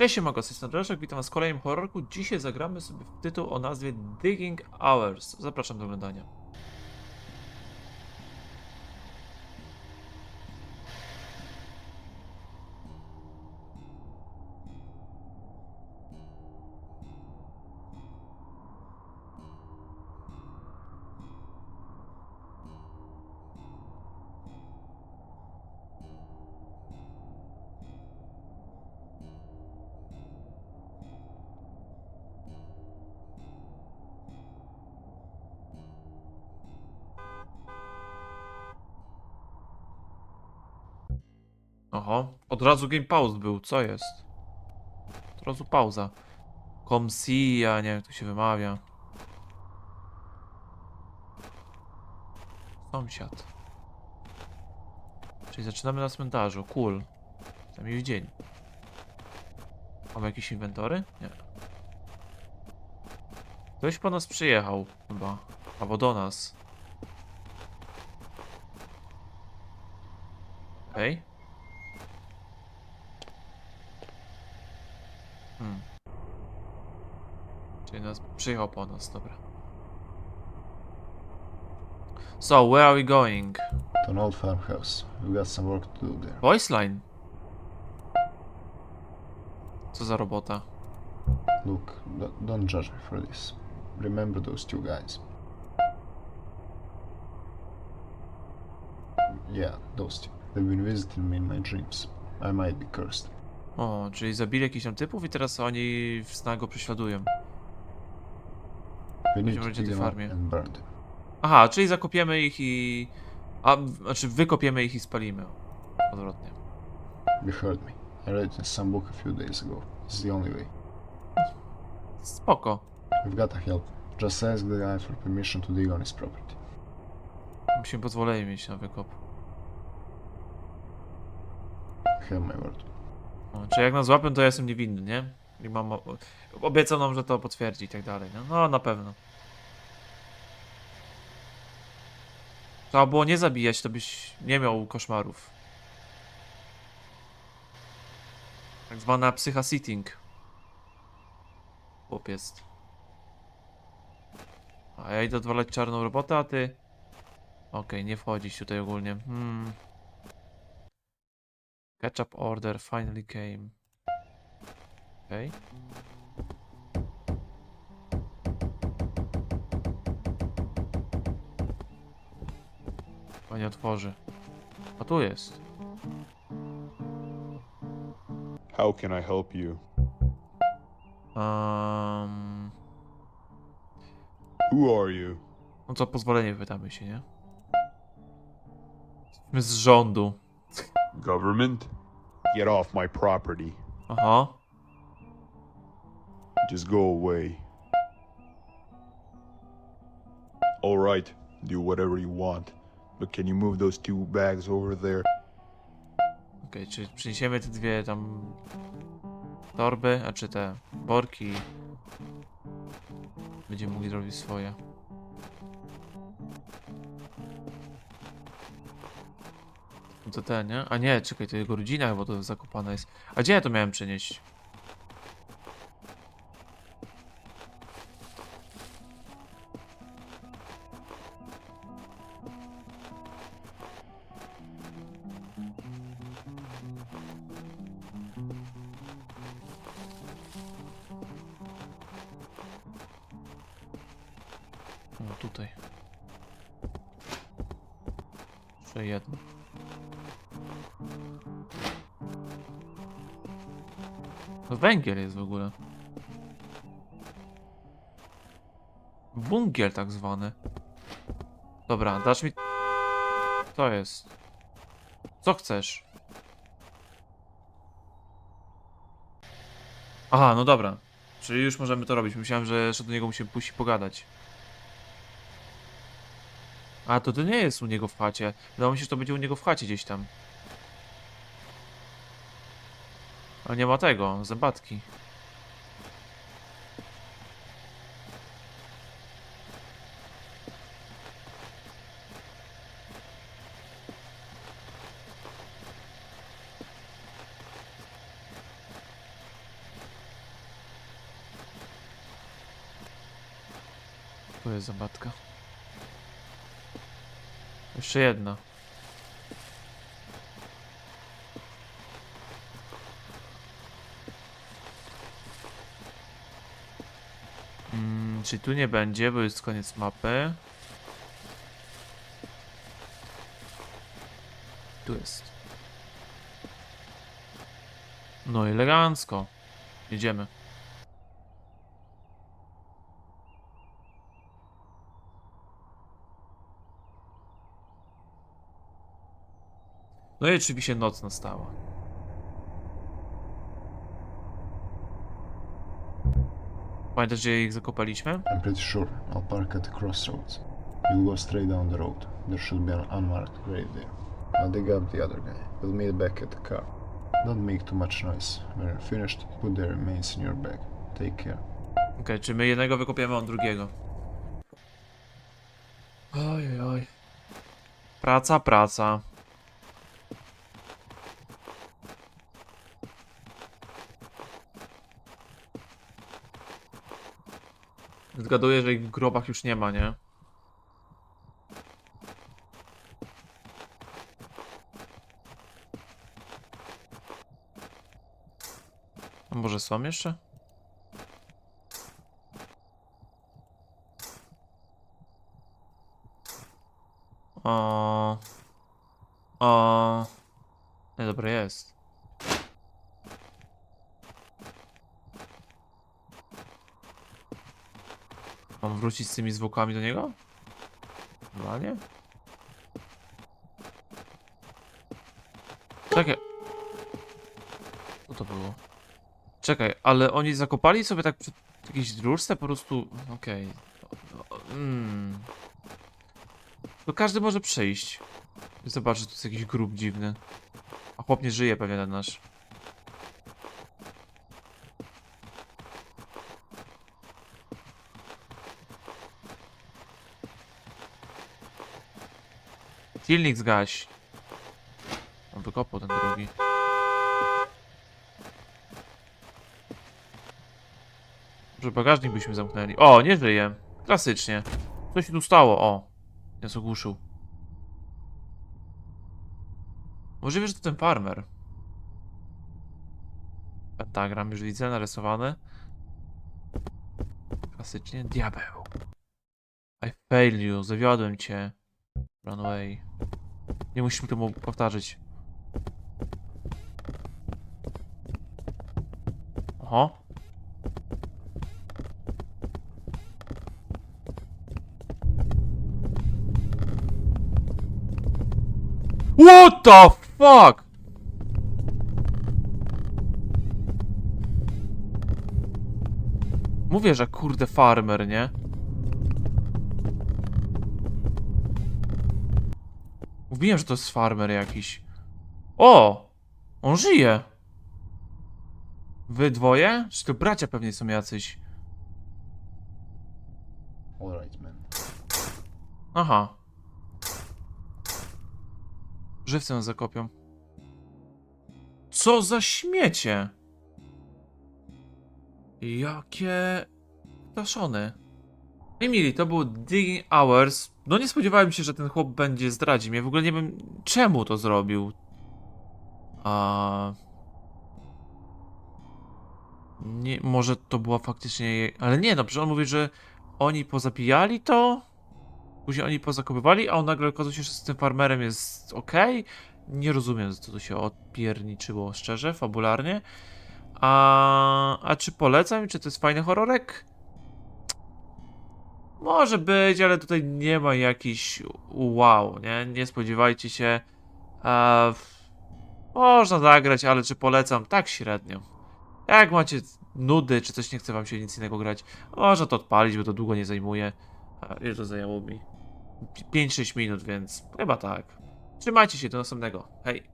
Cześć, z tej strony witam was w kolejnym horrorku. Dzisiaj zagramy sobie w tytuł o nazwie Digging Hours. Zapraszam do oglądania. Oho, od razu game pause był, co jest? Od razu pauza. Comsia, nie wiem jak to się wymawia. Sąsiad. Czyli zaczynamy na cmentarzu, cool. Za miły dzień. Mamy jakieś inwentory? Nie. Ktoś po nas przyjechał, chyba. Albo do nas. Okej. Hmm. Czyli nas przyjechał po nas, dobra. So, where are we going? To an old farmhouse. We've got some work to do there. Voice line. Co za robota? Look, don't judge me for this. Remember those two guys. Yeah, those two. They've been visiting me in my dreams. I might be cursed. O, czyli zabili jakichś tam typów i teraz oni w go prześladują. Będziemy do them up farmie. Aha, czyli zakopiemy ich i... A, znaczy wykopiemy ich i spalimy. Odwrotnie. You heard me. I read in some book a few days ago. It's the only way. Spoko. We've got to help. Just ask the guy for permission to dig on his property. Musimy pozwolenie mieć na wykop. I have my word. O, czy jak nas złapią, to ja jestem niewinny, nie? I mam... Obiecał że to potwierdzi i tak dalej. No, no na pewno. Trzeba było nie zabijać, to byś nie miał koszmarów. Tak zwana psycha sitting. Chłop jest. A ja idę odwalać czarną robotę, a ty... Okej, nie wchodzić tutaj ogólnie. Hmm. Ketchup order finally came. Okej. Pani otworzy. A tu jest. How can I help you? Um, Who are you? no co, pozwolenie pytamy się, nie? Jesteśmy z rządu. Government? Get off my property. Aha. Just go away. Alright, do whatever you want. But can you move those two bags over there? Okej, czy przyniesiemy te dwie tam torby, a czy te worki? Będziemy mogli robić swoje. To ten, nie? A nie, czekaj, to jego rodzina chyba to zakopana jest. A gdzie ja to miałem przynieść? O, tutaj. Jeszcze jedno. To węgiel jest w ogóle. Bungiel tak zwany. Dobra, dasz mi... Co jest? Co chcesz? Aha, no dobra. Czyli już możemy to robić. Myślałem, że jeszcze do niego musimy pójść i pogadać. A to to nie jest u niego w chacie. Wydawało mi się, że to będzie u niego w chacie gdzieś tam. Ale nie ma tego, zębatki. Tu jest zabatka. Jeszcze jedna. Czyli tu nie będzie, bo jest koniec mapy. Tu jest. No elegancko. Jedziemy. No i oczywiście noc nastała. Pamiętasz, gdzie ich zakopaliśmy? I'm pretty sure I'll park at the crossroads. You'll go straight down the road. There should be an unmarked grave there. I'll dig up the other guy. We'll meet back at the car. Don't make too much noise. When you're finished, put the remains in your bag. Take care. Okej, czy my jednego wykopiemy, on drugiego. Oj, oj. Praca, praca. Zgaduję, że ich w grobach już nie ma, nie? A może są jeszcze? O. O. Nie, dobra, jest. Mam wrócić z tymi zwłokami do niego? Chyba nie? Czekaj. Co to było? Czekaj, ale oni zakopali sobie tak przy jakiejś dróżce po prostu... Okej. Mm. To każdy może przyjść. Zobacz, że tu jest jakiś grób dziwny. A chłop nie żyje pewnie ten nasz. Silnik zgaś. On wykopał ten drugi. Może bagażnik byśmy zamknęli. O, nie żyje. Klasycznie. Co się tu stało? O. Nas ogłuszył. Możliwe, że to ten farmer. Pentagram już widzę narysowany. Klasycznie. Diabeł. I failed you. Zawiodłem cię. Run away. Nie musimy temu powtarzać. Oho. What the fuck? Mówię, że kurde farmer, nie? Mówiłem, że to jest farmer jakiś. O! On żyje! Wy dwoje? Czy to bracia pewnie są jacyś? Alright, man. Aha. Żywcem zakopią. Co za śmiecie? Jakie... Ptaszony. I mili, to był Digging Hours. No nie spodziewałem się, że ten chłop będzie zdradził mnie. W ogóle nie wiem, czemu to zrobił. A... Nie, może to była faktycznie... jej- Ale nie, no przecież on mówi, że oni pozapijali to, później oni pozakopywali, a on nagle okazuje się, że z tym farmerem jest ok. Nie rozumiem, co tu się odpierniczyło szczerze, fabularnie. A, a czy polecam? Czy to jest fajny horrorek? Może być, ale tutaj nie ma jakiś wow, nie? Nie spodziewajcie się. E, można zagrać, ale czy polecam? Tak średnio. Jak macie nudy, czy coś nie chce wam się nic innego grać, można to odpalić, bo to długo nie zajmuje. A ile to zajęło mi? 5-6 minut, więc chyba tak. Trzymajcie się, do następnego. Hej.